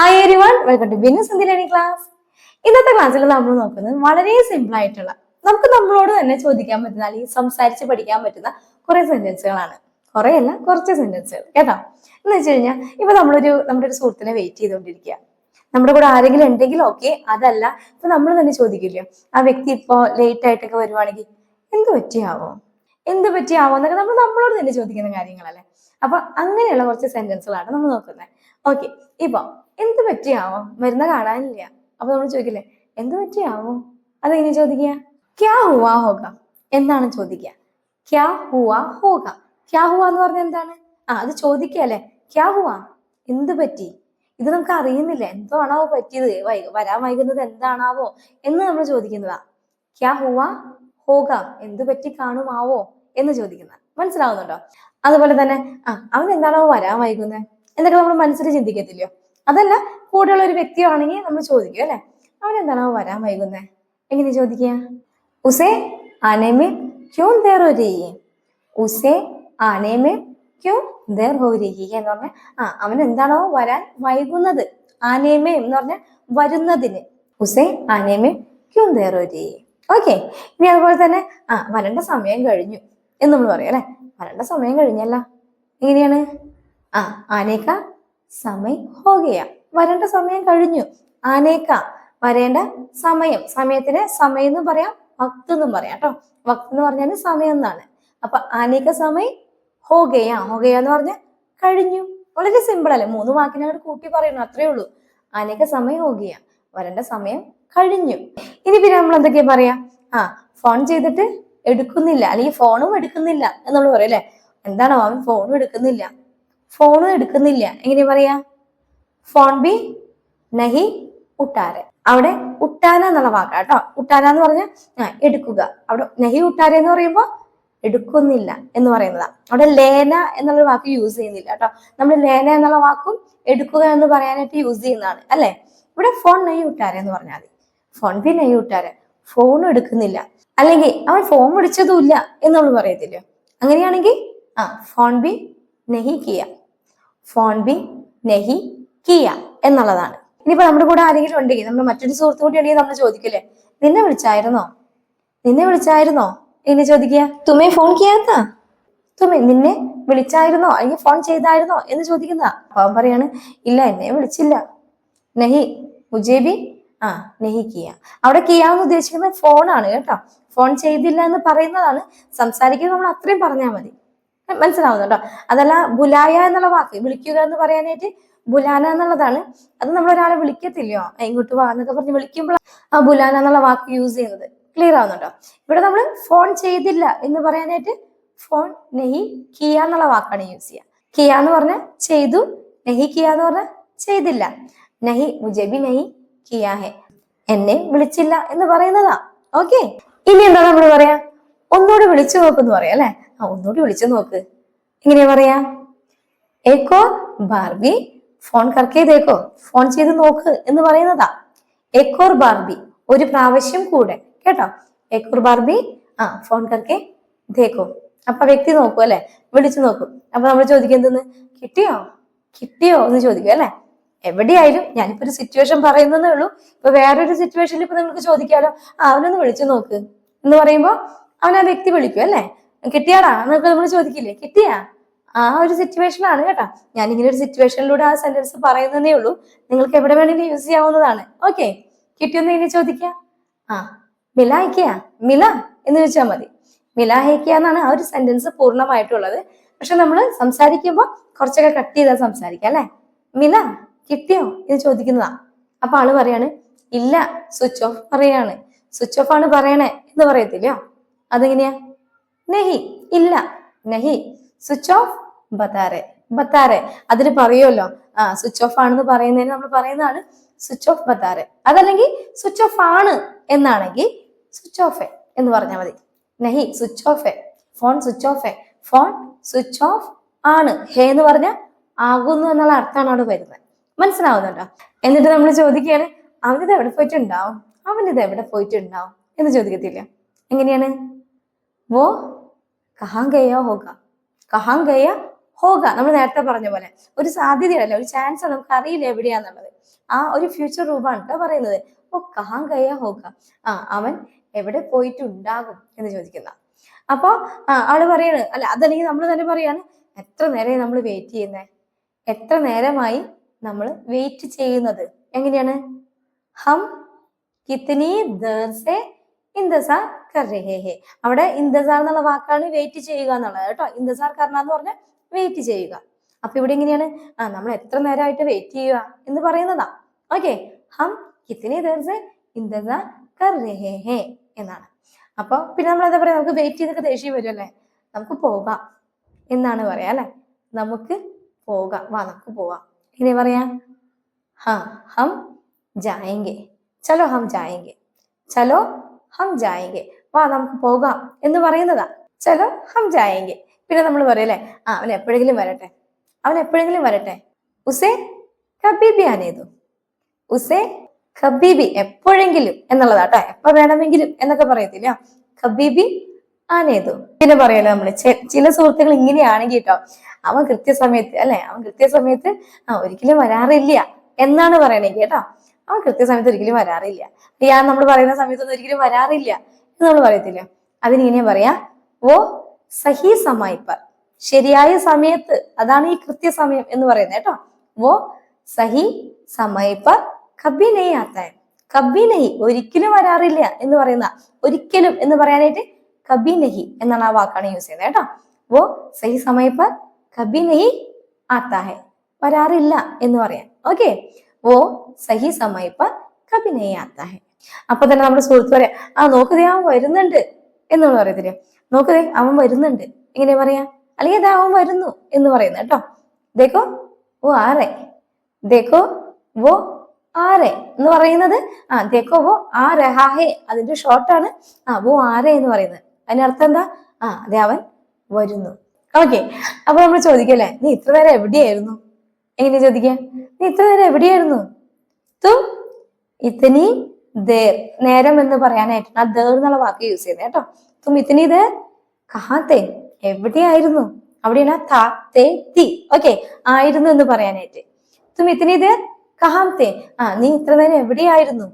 Hi everyone welcome to Binnu സന്ധി class ഇന്നത്തെ ക്ലാസ്സിൽ നമ്മൾ നോക്കുന്നത് വളരെ സിമ്പിൾ ആയിട്ടുള്ള നമുക്ക് നമ്മളോട് തന്നെ ചോദിക്കാൻ പറ്റുന്ന അല്ലെങ്കിൽ സംസാരിച്ച് പഠിക്കാൻ പറ്റുന്ന കുറെ സെന്റൻസുകളാണ് കുറെ അല്ല കുറച്ച് സെന്റൻസുകൾ കേട്ടോ? എന്ന് വെച്ച് കഴിഞ്ഞാൽ ഇപ്പൊ നമ്മളൊരു നമ്മുടെ ഒരു സുഹൃത്തിനെ വെയിറ്റ് ചെയ്തുകൊണ്ടിരിക്കുക. നമ്മുടെ കൂടെ ആരെങ്കിലും ഉണ്ടെങ്കിൽ ഓക്കെ അതല്ല. ഇപ്പൊ നമ്മൾ തന്നെ ചോദിക്കില്ലയോ ആ വ്യക്തി ഇപ്പോ ലേറ്റ് ആയിട്ടൊക്കെ വരുവാണെങ്കിൽ എന്ത് പറ്റിയാവോ? എന്ത് പറ്റിയാവോ എന്നൊക്കെ നമ്മൾ നമ്മളോട് തന്നെ ചോദിക്കുന്ന കാര്യങ്ങളല്ലേ? അപ്പൊ അങ്ങനെയുള്ള കുറച്ച് സെന്റൻസുകളാണ് നമ്മൾ നോക്കുന്നത്. ഓക്കെ ഇപ്പൊ എന്ത് പറ്റിയാവോ? മരുന്ന് കാണാനില്ല. അപ്പൊ നമ്മൾ ചോദിക്കില്ലേ എന്ത് പറ്റിയാവോ? അതെങ്ങനെ ചോദിക്കുക? ക്യാ ഹുവാ ഹോക എന്നാണ് ചോദിക്കുക. ക്യാ ഹുവാ ഹോക ക്യാ ഹുവ എന്ന് പറഞ്ഞാൽ എന്താണ്? ആ അത് ചോദിക്കല്ലേ ക്യാ ഹുവാ എന്ത് പറ്റി? ഇത് നമുക്ക് അറിയുന്നില്ല. എന്തോ ആണാവോ പറ്റിയത്? വൈ വരാൻ വൈകുന്നത് എന്താണാവോ? എന്ന് നമ്മൾ ചോദിക്കുന്നതാ. ക്യാ ഹുവാ ഹോക എന്ത് പറ്റി കാണുമാവോ? എന്ന് ചോദിക്കുന്ന മനസ്സിലാവുന്നുണ്ടോ? അതുപോലെ തന്നെ ആ അവൻ എന്താണോ വരാൻ വൈകുന്നത്? എന്നൊക്കെ നമ്മൾ മനസ്സിൽ ചിന്തിക്കത്തില്ലയോ? അതല്ല കൂടെയുള്ള ഒരു വ്യക്തിയാണെങ്കിൽ നമ്മൾ ചോദിക്കും അല്ലെ? അവൻ വരാൻ വൈകുന്നേ? എങ്ങനെ ചോദിക്കുക? ഉസേ ആനേമേ ക്യോ ദേർ? ഉസേ ആനേമേ ക്യോ ദേർ എന്ന് പറഞ്ഞാൽ ആ അവൻ എന്താണോ വരാൻ വൈകുന്നത്? ആനേമേ എന്ന് പറഞ്ഞാൽ വരുന്നതിന്. ഉസേ ആനേമേ ക്യോ ദേർ ഓക്കെ ഇനി അതുപോലെ തന്നെ ആ വരേണ്ട സമയം കഴിഞ്ഞു എന്ന് നമ്മൾ പറയും അല്ലെ? വരേണ്ട സമയം കഴിഞ്ഞല്ല. എങ്ങനെയാണ്? ആ ആനേക്ക സമയം ഹോഗയ. വരേണ്ട സമയം കഴിഞ്ഞു. ആനേക്ക. വരേണ്ട സമയം. സമയത്തിന് സമയം എന്ന് പറയാം വക്ത് എന്നും പറയാം കേട്ടോ. വക്ത് എന്ന് പറഞ്ഞാൽ സമയം എന്നാണ്. അപ്പൊ ആനേക്ക സമയം ഹോഗയ. ഹോഗയ എന്ന് പറഞ്ഞാൽ കഴിഞ്ഞു. വളരെ സിമ്പിൾ അല്ലേ? മൂന്ന് വാക്കിനോട് കൂട്ടി പറയണം അത്രേ ഉള്ളൂ. ആനേക്ക സമയം ഹോഗയ. വരേണ്ട സമയം കഴിഞ്ഞു. ഇനി പിന്നെ നമ്മൾ എന്തൊക്കെയാ പറയാ? ആ ഫോൺ ചെയ്തിട്ട് എടുക്കുന്നില്ല. അല്ലെങ്കിൽ ഫോണും എടുക്കുന്നില്ല നമ്മൾ പറയല്ലേ എന്താണോ അവൻ ഫോണും എടുക്കുന്നില്ല? ഫോണും എടുക്കുന്നില്ല. എങ്ങനെ പറയാ? ഫോൺ ബി നഹി ഉട്ടാര അവിടെ ഉട്ടാന എന്നുള്ള വാക്കാ കേട്ടോ. ഉട്ടാന എന്ന് പറഞ്ഞാൽ എടുക്കുക. അവിടെ നഹി ഉട്ടാര എന്ന് പറയുമ്പോൾ എടുക്കുന്നില്ല എന്ന് പറയുന്നതാ. അവിടെ ലേന എന്നുള്ള വാക്ക് യൂസ് ചെയ്യുന്നില്ല കേട്ടോ. നമ്മൾ ലേന എന്നുള്ള വാക്കും എടുക്കുക എന്ന് പറയാനായിട്ട് യൂസ് ചെയ്യുന്നതാണ് അല്ലെ? ഇവിടെ ഫോൺ നഹി ഉട്ടാര എന്ന് പറഞ്ഞാൽ മതി. ഫോൺ ബി നഹി ഉട്ടാര ഫോൺ എടുക്കുന്നില്ല. അല്ലെങ്കിൽ അവൻ ഫോൺ വിളിച്ചതുമില്ല എന്ന് നമ്മൾ പറയത്തില്ലോ? അങ്ങനെയാണെങ്കിൽ ആ ഫോൺ ബി നഹി കിയ ഫോൺ ബി നെഹി കിയ എന്നുള്ളതാണ്. ഇനിയിപ്പോ നമ്മുടെ കൂടെ ആരെങ്കിലും ഉണ്ടെങ്കിൽ നമ്മൾ മറ്റൊരു സുഹൃത്തു കൂടി ഉണ്ടെങ്കിൽ നമ്മൾ ചോദിക്കില്ലേ? നിന്നെ വിളിച്ചായിരുന്നോ? നിന്നെ വിളിച്ചായിരുന്നോ? എങ്ങനെ ചോദിക്കുക? തുമേ ഫോൺ ചെയ്യാത്ത തുമേ നിന്നെ വിളിച്ചായിരുന്നോ? അല്ലെങ്കിൽ ഫോൺ ചെയ്തായിരുന്നോ എന്ന് ചോദിക്കുന്ന അപ്പൊ അവൻ പറയാണ് ഇല്ല എന്നെ വിളിച്ചില്ല. നെഹി മുജേബി ആ നെഹി കിയ. അവിടെ കിയ എന്ന് ഉദ്ദേശിക്കുന്നത് ഫോണാണ് കേട്ടോ. ഫോൺ ചെയ്തില്ല എന്ന് പറയുന്നതാണ്. സംസാരിക്കുന്നത് നമ്മൾ അത്രയും പറഞ്ഞാൽ മതി. മനസ്സിലാവുന്നുണ്ടോ? അതല്ല ബുലായ എന്നുള്ള വാക്ക് വിളിക്കുക എന്ന് പറയാനായിട്ട് ബുലാന എന്നുള്ളതാണ്. അത് നമ്മൾ ഒരാളെ വിളിക്കത്തില്ലയോ? ഇങ്ങോട്ട് വാ എന്നൊക്കെ പറഞ്ഞ് വിളിക്കുമ്പോൾ ആ ബുലാന എന്നുള്ള വാക്ക് യൂസ് ചെയ്യുന്നത്. ക്ലിയർ ആവുന്നുണ്ടോ? ഇവിടെ നമ്മൾ ഫോൺ ചെയ്തില്ല എന്ന് പറയാനായിട്ട് ഫോൺ നെഹി കിയ എന്നുള്ള വാക്കാണ് യൂസ് ചെയ്യുക. കിയ എന്ന് പറഞ്ഞാൽ ചെയ്തു നെഹി കിയ എന്ന് പറഞ്ഞാൽ ചെയ്തില്ല. നഹി മുജബി നഹി കിയാ ഹെ. എന്നെ വിളിച്ചില്ല എന്ന് പറയുന്നതാ. ഓക്കെ ഇനി എന്താ നമ്മൾ പറയാ? ഒന്നുകൂടി വിളിച്ചു നോക്കെന്ന് പറയാം അല്ലെ? ആ ഒന്നുകൂടി വിളിച്ചു നോക്ക്. എങ്ങനെയാ പറയാ? ഏക്കോ ബാർബി ഫോൺ കർക്ക് ചെയ്തേക്കോ? ഫോൺ ചെയ്ത് നോക്ക് എന്ന് പറയുന്നതാ. എക്കോർ ബാർബി ഒരു പ്രാവശ്യം കൂടെ കേട്ടോ? എക്കോർ ബാർബി ആ ഫോൺ കറക്കേ ദേക്കോ അപ്പൊ വ്യക്തി നോക്കൂ അല്ലെ? വിളിച്ചു നോക്കും. അപ്പൊ നമ്മൾ ചോദിക്കും എന്തെന്ന്? കിട്ടിയോ? കിട്ടിയോ എന്ന് ചോദിക്കും അല്ലെ? എവിടെയായാലും ഞാനിപ്പോ ഒരു സിറ്റുവേഷൻ പറയുന്നതേ ഉള്ളൂ. ഇപ്പൊ വേറൊരു സിറ്റുവേഷനിൽ ഇപ്പൊ നിങ്ങൾക്ക് ചോദിക്കാലോ? ആ അവനൊന്ന് വിളിച്ചു നോക്ക്. എന്ന് പറയുമ്പോ അവൻ ആ വ്യക്തി വിളിക്കും അല്ലേ? കിട്ടിയാടാ? എന്നൊക്കെ നമ്മൾ ചോദിക്കില്ലേ? കിട്ടിയാ? ആ ഒരു സിറ്റുവേഷൻ ആണ് കേട്ടോ. ഞാൻ ഇങ്ങനെ ഒരു സിറ്റുവേഷനിലൂടെ ആ സെന്റൻസ് പറയുന്നതേ ഉള്ളൂ. നിങ്ങൾക്ക് എവിടെ വേണമെങ്കിലും യൂസ് ചെയ്യാവുന്നതാണ്. ഓക്കെ കിട്ടിയൊന്ന് ഇനി ചോദിക്കുക ആ മില ഹൈക്കിയ? മില എന്ന് ചോദിച്ചാൽ മതി. മില ഹൈക്കിയ എന്നാണ് ആ ഒരു സെന്റൻസ് പൂർണമായിട്ടുള്ളത്. പക്ഷെ നമ്മൾ സംസാരിക്കുമ്പോൾ കുറച്ചൊക്കെ കട്ട് ചെയ്താൽ സംസാരിക്കാം അല്ലേ? മില കിട്ടിയോ? എന്ന് ചോദിക്കുന്നതാ. അപ്പൊ ആൾ പറയാണ് ഇല്ല സ്വിച്ച് ഓഫ് പറയാണ്. സ്വിച്ച് ഓഫ് ആണ് പറയണേ എന്ന് പറയത്തില്ലയോ അതെങ്ങനെയാ? നെഹി ഇല്ല. നെഹി സ്വിച്ച് ഓഫ് ബത്താറെ ബത്താറെ അതിന് പറയുമല്ലോ ആ സ്വിച്ച് ഓഫ് ആണെന്ന് പറയുന്നതിന് നമ്മൾ പറയുന്നതാണ് സ്വിച്ച് ഓഫ് ബത്താറെ അതല്ലെങ്കിൽ സ്വിച്ച് ഓഫ് ആണ് എന്നാണെങ്കിൽ സ്വിച്ച് ഓഫ് എന്ന് പറഞ്ഞാൽ മതി. നെഹി switch off phone switch off phone switch off ആണ്. ഹേ എന്ന് പറഞ്ഞാൽ ആകുന്നു എന്നുള്ള അർത്ഥമാണ് അവിടെ വരുന്നത്. മനസ്സിലാവുന്നുണ്ടോ? എന്നിട്ട് നമ്മൾ ചോദിക്കുകയാണ് അവനിത് എവിടെ പോയിട്ടുണ്ടാവും? അവനിത് എവിടെ പോയിട്ടുണ്ടാവും എന്ന് ചോദിക്കത്തില്ല. എങ്ങനെയാണ്? വോ? കഹാൻ ഗയ ഹോക കഹാൻ ഗയ ഹോക നമ്മൾ നേരത്തെ പറഞ്ഞ പോലെ. ഒരു സാധ്യതയല്ല ഒരു ചാൻസ് നമുക്ക് അറിയില്ല എവിടെയാന്നുള്ളത്. ആ ഒരു ഫ്യൂച്ചർ രൂപമാണ് കേട്ടോ പറയുന്നത്. ഓ കഹാൻ കയ്യാ ഹോക ആ അവൻ എവിടെ പോയിട്ടുണ്ടാകും എന്ന് ചോദിക്കുന്ന. അപ്പോ ആ ആൾ പറയാണ് അല്ല അതല്ലെങ്കിൽ നമ്മൾ തന്നെ പറയാണ് എത്ര നേരമായി നമ്മൾ വെയിറ്റ് ചെയ്യുന്നേ? എത്ര നേരമായി നമ്മൾ വെയിറ്റ് ചെയ്യുന്നത്? എങ്ങനെയാണ്? ഹം കിത്തനി ദേർ സെ ഇന്തസാർ കർ രഹേ ഹെ അവിടെ ഇന്തസാർ എന്നുള്ള വാക്കാണ് വെയിറ്റ് ചെയ്യുക എന്നുള്ളത് കേട്ടോ. ഇന്തസാർ കർണ എന്ന് പറഞ്ഞാൽ വെയിറ്റ് ചെയ്യുക. അപ്പൊ ഇവിടെ എങ്ങനെയാണ്? ആ നമ്മൾ എത്ര നേരമായിട്ട് വെയിറ്റ് ചെയ്യുക എന്ന് പറയുന്നതാ. ഓക്കെ ഹം കിത്തിനെ ദേർ ഇന്ദസാർ കർ എന്നാണ്. അപ്പൊ പിന്നെ നമ്മൾ എന്താ പറയാ? നമുക്ക് വെയിറ്റ് ചെയ്തൊക്കെ ദേഷ്യം വരും അല്ലേ? നമുക്ക് പോകാം. എന്നാണ് പറയാ അല്ലെ? നമുക്ക് പോകാം. വാ നമുക്ക് പോവാം. എങ്ങനെ പറയാ ഹാ ഹം ജായെങ്കെ. ചലോ ഹം ജായെങ്കെ. ചലോ ഹം ജായെങ്കെ വാ നമുക്ക് പോകാം എന്ന് പറയുന്നതാ. ചലോ ഹം ജായെങ്കെ. പിന്നെ നമ്മൾ പറയല്ലേ ആ അവൻ എപ്പോഴെങ്കിലും വരട്ടെ. അവൻ എപ്പോഴെങ്കിലും വരട്ടെ. ഉസേ കബീബി ആനേതു. ഉസേ ഖബീബി എപ്പോഴെങ്കിലും എന്നുള്ളതാട്ടോ എപ്പോ വേണമെങ്കിലും എന്നൊക്കെ പറയത്തില്ല. ഖബീബി ആനേതു. പിന്നെ പറയല്ലോ നമ്മൾ ചില സുഹൃത്തുക്കൾ ഇങ്ങനെയാണെങ്കിൽ കേട്ടോ അവൻ കൃത്യസമയത്ത് അല്ലെ? അവൻ കൃത്യസമയത്ത് ആ ഒരിക്കലും വരാറില്ല എന്നാണ് പറയണേ കേട്ടോ. അവൻ കൃത്യസമയത്ത് ഒരിക്കലും വരാറില്ല. ഞാൻ നമ്മൾ പറയുന്ന സമയത്തൊന്നും ഒരിക്കലും വരാറില്ല എന്ന് നമ്മൾ പറയത്തില്ല. അതിനിങ്ങനെ പറയാ ഓ സഹി സമയപ്പർ. ശരിയായ സമയത്ത് അതാണ് ഈ കൃത്യസമയം എന്ന് പറയുന്നത് കേട്ടോ. വോ സഹി സമയപ്പർ കബി ആത്തായം കബിനഹി കബി നെഹി ഒരിക്കലും വരാറില്ല എന്ന് പറയുന്ന ഒരിക്കലും എന്ന് പറയാനായിട്ട് കബിനഹി എന്നാണ് ആ വാക്കാണ് യൂസ് ചെയ്യുന്നത് കേട്ടോ. വോ സഹി സമയപ്പർ കബിനഹി ആത്താഹെ. വരാറില്ല എന്ന് പറയാം. ഓക്കെ. വോ സഹി സമയപ്പർ കബി നെഹി ആത്താ ഹെ അപ്പൊ തന്നെ നമ്മുടെ സുഹൃത്ത് പറയാം ആ നോക്കുതേ അവൻ വരുന്നുണ്ട് എന്നുള്ള പറയത്തില്ലേ നോക്കുതേ അവൻ വരുന്നുണ്ട് എങ്ങനെ പറയാ? അല്ലെങ്കിൽ അതാ അവൻ വരുന്നു എന്ന് പറയുന്നത് കേട്ടോ. ദേക്കോ ഓ ആരെ? ദേക്കോ വോ ആരെ? എന്ന് പറയുന്നത് ആ ദേക്കോ വോ ആ രഹാഹേ അതിന്റെ ഷോർട്ടാണ് ആ വോ ആരെ എന്ന് പറയുന്നത്. അതിനർത്ഥം എന്താ? ആ അതെ അവൻ വരുന്നു. ഓക്കെ അപ്പൊ നമ്മൾ ചോദിക്കല്ലേ നീ ഇത്ര നേരം എവിടെയായിരുന്നു? എങ്ങനെ ചോദിക്കുക? നീ ഇത്ര നേരം എവിടെയായിരുന്നു? തു ഇത്തനി ദേർ. നേരം എന്ന് പറയാനായിട്ട് ആ ദേർ എന്നുള്ള വാക്ക് യൂസ് ചെയ്യുന്നത് കേട്ടോ. തും ഇത്തനി ദേർ. കഹാത്തെ എവിടെയായിരുന്നു? അവിടെയാണ് താ തേ തി. ഓക്കെ ആയിരുന്നു എന്ന് പറയാനായിട്ട്. തും ഇത്തനി ദേർ. കഹാത്തെ ആ നീ ഇത്ര നേരം എവിടെയായിരുന്നു?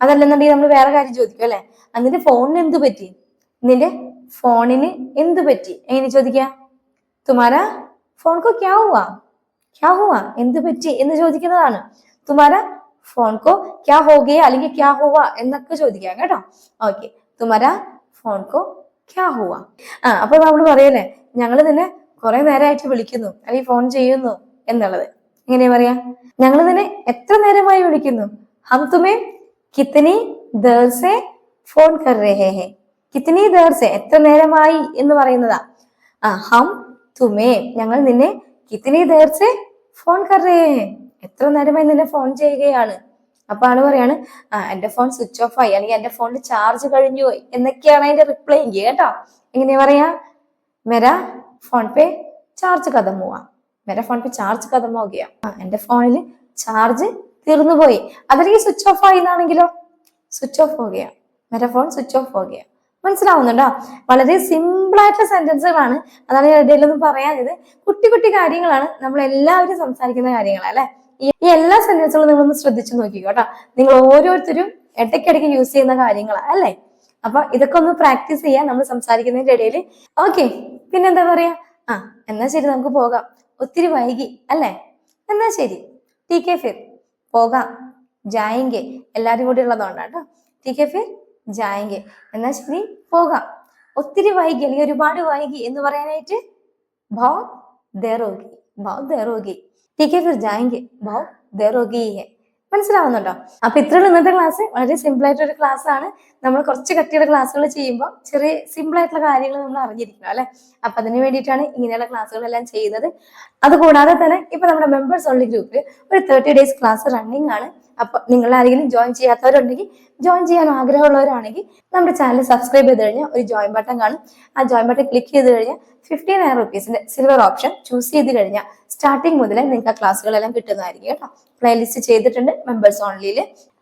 അതല്ലെന്നുണ്ടെങ്കിൽ നമ്മൾ വേറെ കാര്യം ചോദിക്കും അല്ലെ? നിന്റെ ഫോണിന് എന്ത് പറ്റി? നിന്റെ ഫോണിന് എന്ത് പറ്റി? എങ്ങനെ ചോദിക്കുക? തുമാര ഫോൺ കോ ക്യാ ക്യാ എന്ത് പറ്റി എന്ന് ചോദിക്കുന്നതാണ്. തുമാര ഫോൺ കോ ക്യാ ഹോ ഗയ അല്ലെങ്കിൽ ക്യാ ഹുവ? എന്നൊക്കെ ചോദിക്കാം കേട്ടോ. ഓക്കെ. തുമാര ഫോൺ കോ ക്യാ ഹുവ? ആ അപ്പൊ നമ്മൾ പറയല്ലേ ഞങ്ങൾ നിന്നെ കുറെ നേരമായിട്ട് വിളിക്കുന്നു. അല്ലെങ്കിൽ ഫോൺ ചെയ്യുന്നു എന്നുള്ളത്. എങ്ങനെയാ പറയാ? ഞങ്ങൾ നിന്നെ എത്ര നേരമായി വിളിക്കുന്നു? ഹം തുമേ കിത്തനി ദേർസെ ഫോൺ കർ രഹേ കിത്തനി ദേർസെ എത്ര നേരമായി എന്ന് പറയുന്നതാ. ഹം തുമേ ഞങ്ങൾ നിന്നെ കിത്തനി ദേർ സെ ഫോൺ കറേ എത്ര നേരമായി നിന്നെ ഫോൺ ചെയ്യുകയാണ്? അപ്പൊ ആൾ പറയാണ് ആ എന്റെ ഫോൺ സ്വിച്ച് ഓഫ് ആയി. അല്ലെങ്കിൽ എന്റെ ഫോണിൽ ചാർജ് കഴിഞ്ഞു പോയി. എന്നൊക്കെയാണ് അതിന്റെ റിപ്ലൈ എങ്കിൽ കേട്ടോ. എങ്ങനെയാ പറയാ? മെര ഫോൺ പേ ചാർജ് കഥം പോവാ മെര ഫോൺ പേ ചാർജ് കഥം പോകുക ആ എന്റെ ഫോണിൽ ചാർജ് തീർന്നു പോയി. അതല്ലെങ്കിൽ സ്വിച്ച് ഓഫ് ആയി എന്നാണെങ്കിലോ? സ്വിച്ച് ഓഫ് പോവുകയാണ് മെര ഫോൺ സ്വിച്ച് ഓഫ് പോകുക മനസ്സിലാവുന്നുണ്ടോ? വളരെ സിമ്പിൾ ആയിട്ടുള്ള സെന്റൻസുകളാണ് അതാണ് ഞാൻ ഇടയിലൊന്നും പറയാഞ്ഞത്. കുട്ടി കുട്ടി കാര്യങ്ങളാണ് നമ്മൾ എല്ലാവരും സംസാരിക്കുന്ന കാര്യങ്ങളാണ് അല്ലെ? ഈ എല്ലാ സെന്റൻസുകളും നിങ്ങളൊന്ന് ശ്രദ്ധിച്ചു നോക്കിക്കോ കേട്ടോ. നിങ്ങൾ ഓരോരുത്തരും ഇടയ്ക്കിടയ്ക്ക് യൂസ് ചെയ്യുന്ന കാര്യങ്ങളാണ് അല്ലേ? അപ്പൊ ഇതൊക്കെ ഒന്ന് പ്രാക്ടീസ് ചെയ്യാം നമ്മൾ സംസാരിക്കുന്നതിന്റെ ഇടയിൽ ഓക്കെ പിന്നെന്താ പറയാ? ആ എന്നാ ശരി നമുക്ക് പോകാം. ഒത്തിരി വൈകി അല്ലേ? എന്നാ ശരി. ടി കെ ഫിർ പോകാം. ജായിങ്കെ എല്ലാരും കൂടി ഉള്ളതുകൊണ്ടാട്ടോ ടി കെ ഫിർ ജായെങ്കെ. എന്നാ ശരി പോകാം. ഒത്തിരി വൈകി അല്ലെങ്കിൽ ഒരുപാട് വൈകി എന്ന് പറയാനായിട്ട് ഭാവ് ദേറോഗി ഭാവ് ദേറോഗി ടി കെ ഫിർ ജായങ്കെ. ഭാവ് ദേറോഗി മനസ്സിലാവുന്നുണ്ടോ? അപ്പൊ ഇത്രയുള്ള ഇന്നത്തെ ക്ലാസ് വളരെ സിമ്പിൾ ആയിട്ടൊരു ക്ലാസ് ആണ്. നമ്മൾ കുറച്ച് കട്ടിയുടെ ക്ലാസ്സുകൾ ചെയ്യുമ്പോൾ ചെറിയ സിമ്പിൾ ആയിട്ടുള്ള കാര്യങ്ങൾ നമ്മൾ അറിഞ്ഞിരിക്കണം അല്ലെ? അപ്പൊ അതിന് വേണ്ടിയിട്ടാണ് ഇങ്ങനെയുള്ള ക്ലാസ്സുകളെല്ലാം ചെയ്യുന്നത്. അതുകൂടാതെ തന്നെ ഇപ്പൊ നമ്മുടെ മെമ്പേഴ്സ് ഉള്ള ഗ്രൂപ്പിൽ ഒരു തേർട്ടി ഡേയ്സ് ക്ലാസ് റണ്ണിങ് ആണ്. അപ്പൊ നിങ്ങൾ ആരെങ്കിലും ജോയിൻ ചെയ്യാത്തവരുണ്ടെങ്കിൽ ജോയിൻ ചെയ്യാൻ ആഗ്രഹമുള്ളവരാണെങ്കിൽ നമ്മുടെ ചാനൽ സബ്സ്ക്രൈബ് ചെയ്ത് കഴിഞ്ഞാൽ ഒരു ജോയിൻ ബട്ടൺ കാണും. ആ ജോയിൻ ബട്ടൺ ക്ലിക്ക് ചെയ്ത് കഴിഞ്ഞാൽ ഫിഫ്റ്റീൻ നയൻ റുപ്പീസിന്റെ സിൽവർ ഓപ്ഷൻ ചൂസ് ചെയ്ത് കഴിഞ്ഞാൽ സ്റ്റാർട്ടിങ് മുതലേ നിങ്ങൾക്ക് ആ ക്ലാസ്സുകളെല്ലാം കിട്ടുന്നതായിരിക്കും കേട്ടോ. പ്ലേലിസ്റ്റ് ചെയ്തിട്ടുണ്ട് മെമ്പേഴ്സ് ഓൺലിയിൽ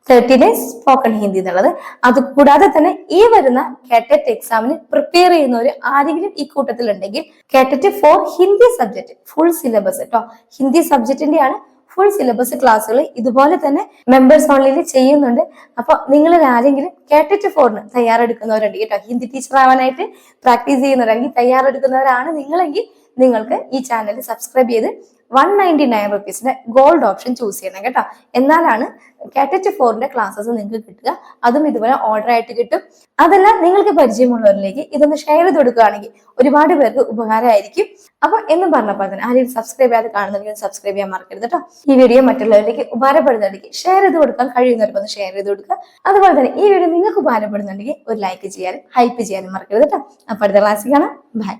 തേർട്ടി ഡേയ്സ് സ്പോക്കൺ ഹിന്ദി എന്നുള്ളത്. അത് കൂടാതെ തന്നെ ഈ വരുന്ന കാറ്ററ്റ് എക്സാമിന് പ്രിപ്പയർ ചെയ്യുന്നവർ ആരെങ്കിലും ഈ കൂട്ടത്തിൽ ഉണ്ടെങ്കിൽ കാറ്ററ്റ് for Hindi subject full syllabus കേട്ടോ ഹിന്ദി സബ്ജക്റ്റിന്റെ ആണ് ഫുൾ സിലബസ് ക്ലാസ്സുകൾ ഇതുപോലെ തന്നെ മെമ്പേഴ്സ് ഓൺലൈനിൽ ചെയ്യുന്നുണ്ട്. അപ്പൊ നിങ്ങളിൽ ആരെങ്കിലും കേട്ടിട്ട് ഫോറിന് തയ്യാറെടുക്കുന്നവരുണ്ട് കേട്ടോ. ഹിന്ദി ടീച്ചർ ആവാനായിട്ട് പ്രാക്ടീസ് ചെയ്യുന്നവരാണെങ്കിൽ തയ്യാറെടുക്കുന്നവരാണ് നിങ്ങളെങ്കിൽ നിങ്ങൾക്ക് ഈ ചാനൽ സബ്സ്ക്രൈബ് ചെയ്ത് വൺ നയന്റി നയൻ റുപ്പീസിന്റെ ഗോൾഡ് ഓപ്ഷൻ ചൂസ് ചെയ്യണം കേട്ടോ. എന്നാലാണ് കാറ്ററ്റ് ഫോറിന്റെ ക്ലാസ്സസ് നിങ്ങൾക്ക് കിട്ടുക. അതും ഇതുപോലെ ഓർഡർ ആയിട്ട് കിട്ടും. അതെല്ലാം നിങ്ങൾക്ക് പരിചയമുള്ളവരിലേക്ക് ഇതൊന്ന് ഷെയർ ചെയ്ത് കൊടുക്കുകയാണെങ്കിൽ ഒരുപാട് പേർക്ക് ഉപകാരമായിരിക്കും. അപ്പൊ എന്നും പറഞ്ഞപ്പോൾ തന്നെ ആരെയും സബ്സ്ക്രൈബ് ചെയ്യാതെ കാണുന്നെങ്കിൽ സബ്സ്ക്രൈബ് ചെയ്യാൻ മറക്കരുത് കേട്ടോ. ഈ വീഡിയോ മറ്റുള്ളവരിലേക്ക് ഉപകാരപ്പെടുന്നുണ്ടെങ്കിൽ ഷെയർ ചെയ്ത് കൊടുക്കാൻ കഴിയുന്നവർക്ക് ഒന്ന് ഷെയർ ചെയ്ത് കൊടുക്കുക. അതുപോലെ തന്നെ ഈ വീഡിയോ നിങ്ങൾക്ക് ഉപകാരപ്പെടുന്നുണ്ടെങ്കിൽ ഒരു ലൈക്ക് ചെയ്യാനും ഹൈപ്പ് ചെയ്യാനും മറക്കരുത് കേട്ടോ. അപ്പൊ അടുത്ത ക്ലാസ്സിൽ കാണാം. ബൈ